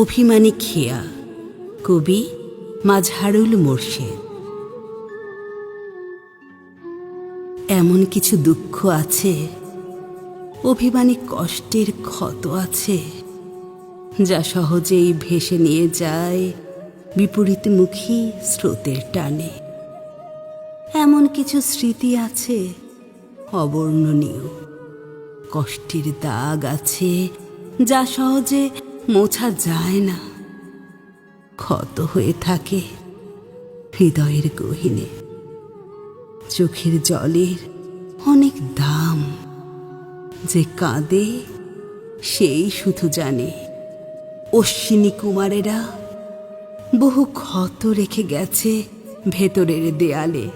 অভিমানী খেয়া, কবি মাঝহারুল মোর্শেদ। এমন কিছু দুঃখ আছে, অভিমানী কষ্টের ক্ষত আছে, যা সহজেই ভেসে নিয়ে যায় বিপরীতমুখী স্রোতের টানে। এমন কিছু স্মৃতি আছে, অবর্ণনীয়। কষ্টের দাগ আছে, যা সহজে মোছা যায় না। ক্ষত হয়ে থাকে হৃদয়ের গহিনে। চোখের জলের অনেক দাম। যে কাঁদে, সেই শুধু জানে। অশ্বিনী কুমারেরা বহু ক্ষত রেখে গেছে ভেতরের দেয়ালে।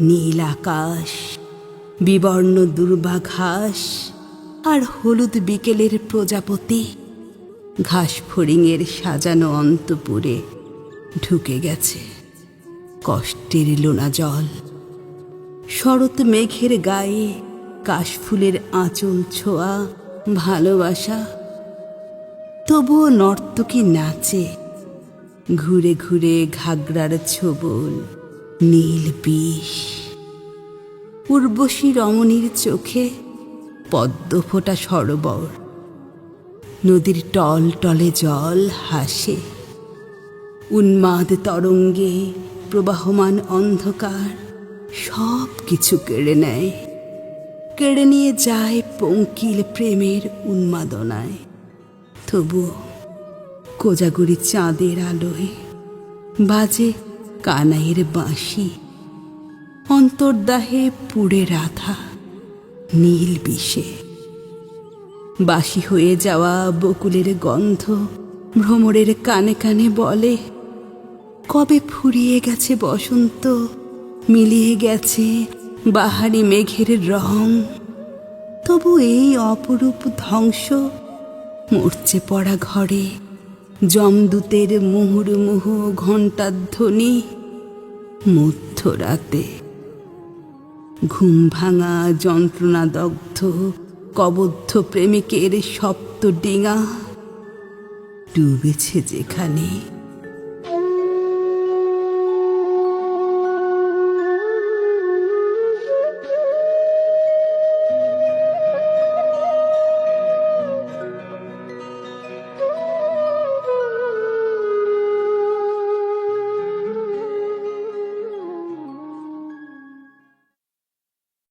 নীল আকাশ, বিবর্ণ দুর্বাঘাস আর হলুদ বিকেলের প্রজাপতি ঘাস ফড়িংয়ের সাজানো অন্তপুরে ঢুকে গেছে কষ্টের লোনা জল। শরৎ মেঘের গায়ে কাশফুলের আঁচল ছোঁয়া ভালোবাসা। তবুও নর্তকী নাচে ঘুরে ঘুরে ঘাগরার ছোবল, নীল বিষ। উর্বশী রমণীর চোখে পদ্ম ফোটা সরোবর। নদীর টল টলে জল হাসে। উন্মাদ তরঙ্গে প্রবাহমান অন্ধকার সব কিছু কেড়ে নেয়। কেড়ে নিয়ে যায় পঙ্কিল প্রেমের উন্মাদনায়। তবু কোজাগুড়ি চাঁদের আলোয় বাজে কানাইয়ের বাঁশি। অন্তর্দাহে পুড়ে রাধা নীল বিষে। বাসি হয়ে যাওয়া বকুলের গন্ধ ভ্রমরের কানে কানে বলে, কবে ফুরিয়ে গেছে বসন্ত? মিলিয়ে গেছে বাহারি মেঘের রং। তবু এই অপরূপ ধ্বংস মরচে পড়া ঘরে। জমদূতের মুহুর্মুহু ঘণ্টার ধ্বনি মধ্যরাতে। ঘুম ভাঙা যন্ত্রণাদগ্ধ কবদ্ধ প্রেমিকের সপ্ত ডিঙা ডুবেছে যেখানে